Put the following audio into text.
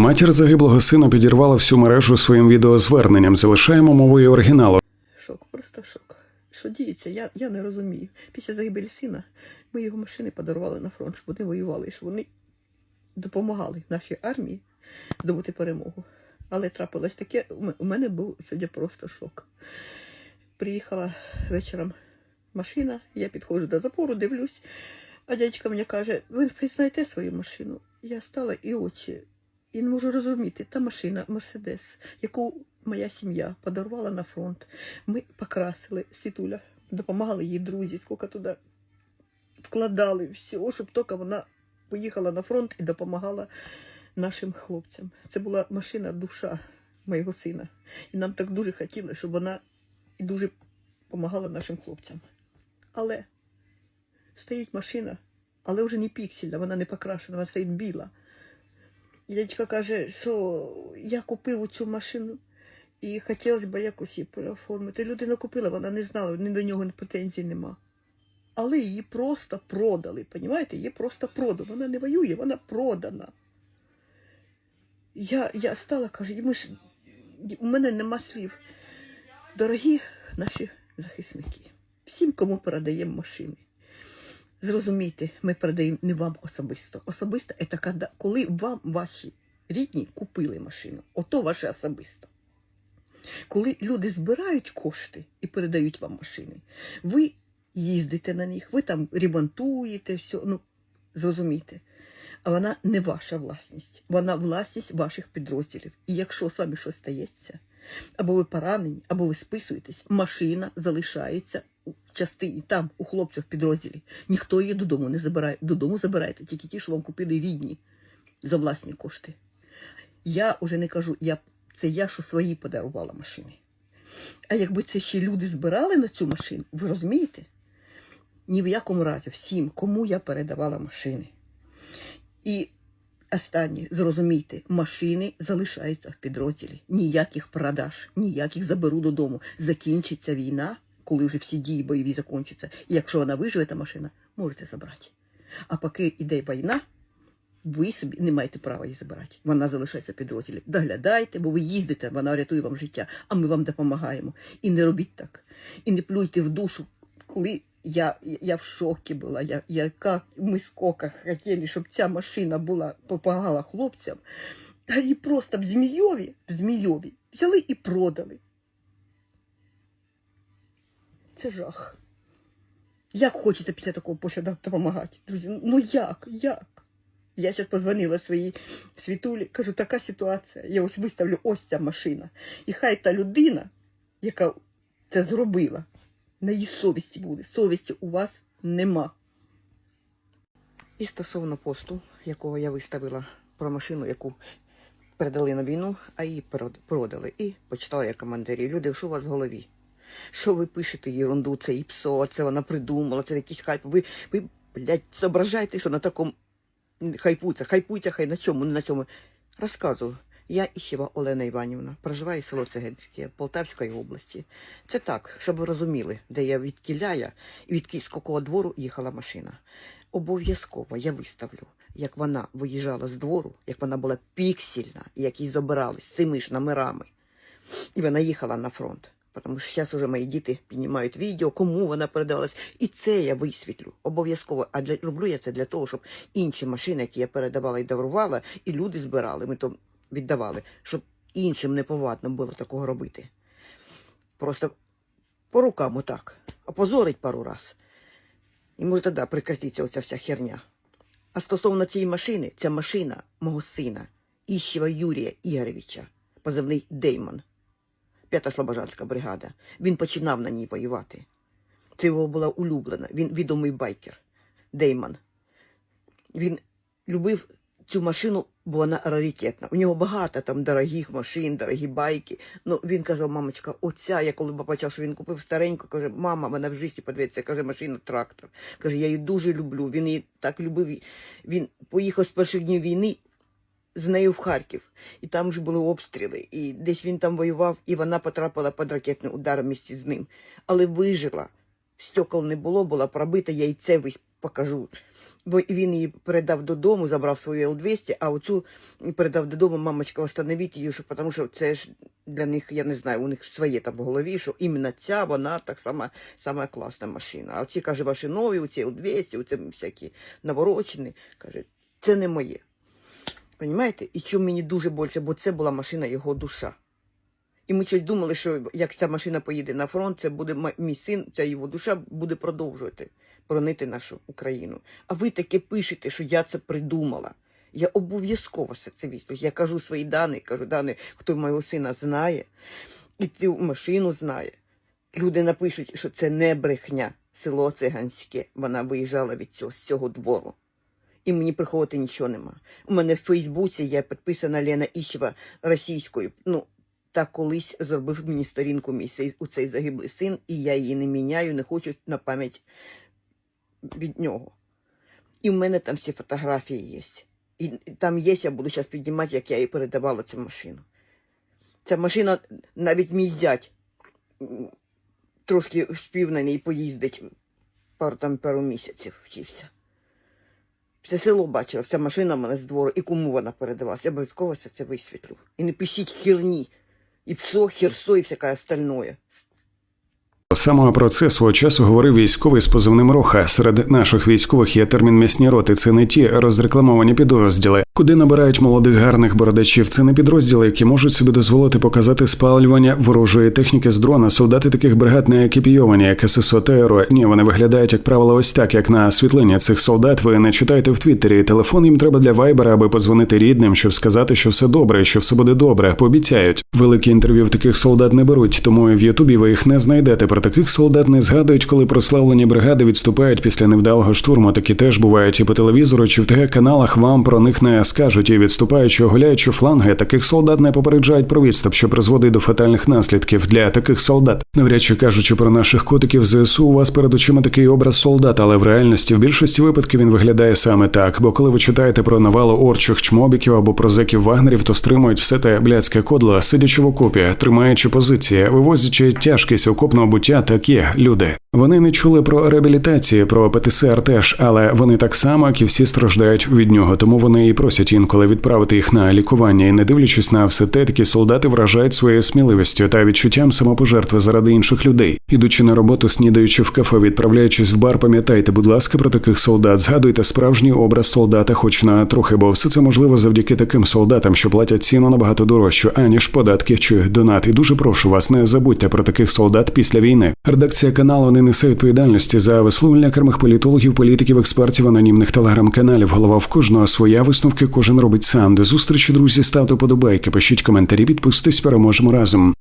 Матір загиблого сина підірвала всю мережу своїм відеозверненням. Залишаємо мовою оригіналу. Шок, просто шок. Що діється, я, я не розумію. Після загибелі сина ми його машини подарували на фронт, щоб вони воювали, щоб вони допомагали нашій армії здобути перемогу. Але трапилось таке, у мене був сьогодні просто шок. Приїхала вечором машина, я підходжу до запору, дивлюсь, а дядько мені каже, ви признаєте свою машину? Я стала і очі. І не можу розуміти, та машина Мерседес, яку моя сім'я подарувала на фронт. Ми покрасили світуля, допомагали їй друзі, скільки туди вкладали всього, щоб тільки вона поїхала на фронт і допомагала нашим хлопцям. Це була машина душа моєго сина. І нам так дуже хотіли, щоб вона і дуже допомагала нашим хлопцям. Але стоїть машина, але вже не піксельна, вона не покрашена, вона стоїть біла. І Дядько каже, що я купив цю машину і хотілося б якось її переоформити. Людина купила, вона не знала, ні до нього претензій нема. Але її просто продали, понімаєте? Її просто продали. Вона не воює, вона продана. Я, я стала, кажу, ми ж, у мене нема слів. Дорогі наші захисники, всім, кому передаємо машини. Зрозумійте, ми передаємо не вам особисто. Особисто це коли- вам ваші рідні купили машину. Ото ваше особисто. Коли люди збирають кошти і передають вам машини, ви їздите на них, ви там ремонтуєте все, ну зрозумійте. А вона не ваша власність, вона власність ваших підрозділів. І якщо з вами щось стається, або ви поранені, або ви списуєтесь, машина залишається частині, там, у хлопців в підрозділі. Ніхто її додому не забирає. Додому забираєте тільки ті, що вам купили рідні за власні кошти. Я вже не кажу, я, це я, що свої подарувала машини. А якби це ще люди збирали на цю машину, ви розумієте? Ні в якому разі всім, кому я передавала машини. І останнє, зрозумійте, машини залишаються в підрозділі. Ніяких продаж, ніяких заберу додому. Закінчиться війна, коли вже всі дії бойові закінчаться. І якщо вона виживе, та машина, можете забрати. А поки йде війна, ви собі не маєте права її забирати. Вона залишається в підрозділі. Доглядайте, бо ви їздите, вона рятує вам життя, а ми вам допомагаємо. І не робіть так. І не плюйте в душу, коли я, я в шокі була. Я, яка ми скока хотіли, щоб ця машина була допомагала хлопцям. А її просто в Змійові, в Змійові взяли і продали. Це жах. Як хочеться після такого почати допомагати? Друзі, ну як? Як? Я зараз позвонила своїй світулі, кажу, така ситуація. Я ось виставлю ось ця машина. І хай та людина, яка це зробила, на її совісті буде. Совісті у вас нема. І стосовно посту, якого я виставила про машину, яку передали на війну, а її продали. І почитала я коментарі. Люди, що у вас в голові? Що ви пишете ерунду, це ІПСО, це вона придумала, це якийсь хайп. Ви, ви блядь, зображаєте, що на такому хайпуйте, хайпуйте, хай на чому, не на цьому. Розказую. Я Іщева Олена Іванівна, проживаю село Цегинське Полтавської області. Це так, щоб ви розуміли, де я від Кіляя і від Київського двору їхала машина. Обов'язково я виставлю, як вона виїжджала з двору, як вона була піксельна, і як її забирали з цими ж номерами. І вона їхала на фронт. Тому що зараз уже мої діти піднімають відео, кому вона передавалась. І це я висвітлю обов'язково. А для роблю я це для того, щоб інші машини, які я передавала і дарувала, і люди збирали, ми то віддавали, щоб іншим не повадно було такого робити. Просто по рукам отак, опозорить пару раз. І може тоді прекратиться оця вся херня. А стосовно цієї машини, ця машина мого сина, Іщева Юрія Ігоровича, позивний Деймон. П'ята Слобожанська бригада. Він починав на ній воювати. Це його була улюблена. Він відомий байкер Деймон. Він любив цю машину, бо вона раритетна. У нього багато там дорогих машин, дорогі байки. Ну він казав, мамочка, оця, я коли побачив, що він купив стареньку, каже, мама, мене в житті подивиться, каже, машина трактор. Каже, я її дуже люблю. Він її так любив. Він поїхав з перших днів війни з нею в Харків, і там ж були обстріли, і десь він там воював, і вона потрапила під ракетний удар місті з ним. Але вижила. Стекол не було, була пробита, яйце вис- покажу. Бо він її передав додому, забрав свою Л-200, а оцю передав додому, мамочка, остановіть її, тому що це ж для них, я не знаю, у них своє там в голові, що іменно ця, вона так сама, сама класна машина. А оці, каже, ваші нові, оці Л-200, оці всякі наворочені, каже, це не моє. Понімаєте? І що мені дуже більше, бо це була машина його душа. І ми щось думали, що як ця машина поїде на фронт, це буде мій син, ця його душа буде продовжувати боронити нашу Україну. А ви таке пишете, що я це придумала. Я обов'язково це візьму. Я кажу свої дані, кажу дані, хто мого сина знає, і цю машину знає. Люди напишуть, що це не брехня, село циганське. Вона виїжджала від цього з цього двору. І мені приходити нічого нема. У мене в Фейсбуці я підписана Лена Іщева російською. Ну, так колись зробив мені сторінку мій у цей загиблий син, і я її не міняю, не хочу на пам'ять від нього. І в мене там всі фотографії є. І там є, я буду зараз піднімати, як я їй передавала цю машину. Ця машина, навіть мій зять трошки спів на ній поїздить пару, там, пару місяців вчився. Все село бачило, вся машина в мене з двору, і кому вона передавалася. Я обов'язково це висвітлю. І не пишіть херні. І псо, херсо, і всяке остальное. Саме про це свого часу говорив військовий з позивним Роха. Серед наших військових є термін м'ясні роти. Це не ті розрекламовані підрозділи, куди набирають молодих гарних бородачів. Це не підрозділи, які можуть собі дозволити показати спалювання ворожої техніки з дрона. Солдати таких бригад не екіпійовані, як ССО та ЕРО. Ні, вони виглядають як правило ось так, як на світлині цих солдат. Ви не читайте в Твіттері. Телефон їм треба для вайбера, аби подзвонити рідним, щоб сказати, що все добре, що все буде добре. Пообіцяють. Великі інтерв'ю в таких солдат не беруть, тому в Ютубі ви їх не знайдете. Про таких солдат не згадують, коли прославлені бригади відступають після невдалого штурму. Такі теж бувають і по телевізору, чи в ТГ каналах вам про них не скажуть. І відступаючи, оголяючи фланги, таких солдат не попереджають про відступ, що призводить до фатальних наслідків для таких солдат. Навряд чи кажучи про наших котиків ЗСУ, у вас перед очима такий образ солдата, але в реальності в більшості випадків він виглядає саме так. Бо коли ви читаєте про навалу орчих чмобіків або про зеків вагнерів, то стримують все те блядське кодло, сидячи в окопі, тримаючи позиції, вивозячи тяжкість окопного буття, такі люди. Вони не чули про реабілітації, про ПТСР теж, але вони так само, як і всі страждають від нього. Тому вони і просять інколи відправити їх на лікування. І не дивлячись на все те, такі солдати вражають своєю сміливістю та відчуттям самопожертви заради інших людей. Ідучи на роботу, снідаючи в кафе, відправляючись в бар, пам'ятайте, будь ласка, про таких солдат. Згадуйте справжній образ солдата, хоч на трохи, бо все це можливо завдяки таким солдатам, що платять ціну набагато дорожчу, аніж податки чи донат. І дуже прошу вас, не забудьте про таких солдат після війни. Редакція каналу не несе відповідальності за висловлення окремих політологів, політиків, експертів, анонімних телеграм-каналів. Голова в кожного своя висновки, кожен робить сам. До зустрічі, друзі, ставте подобайки, пишіть коментарі, підписуйтесь, переможемо разом.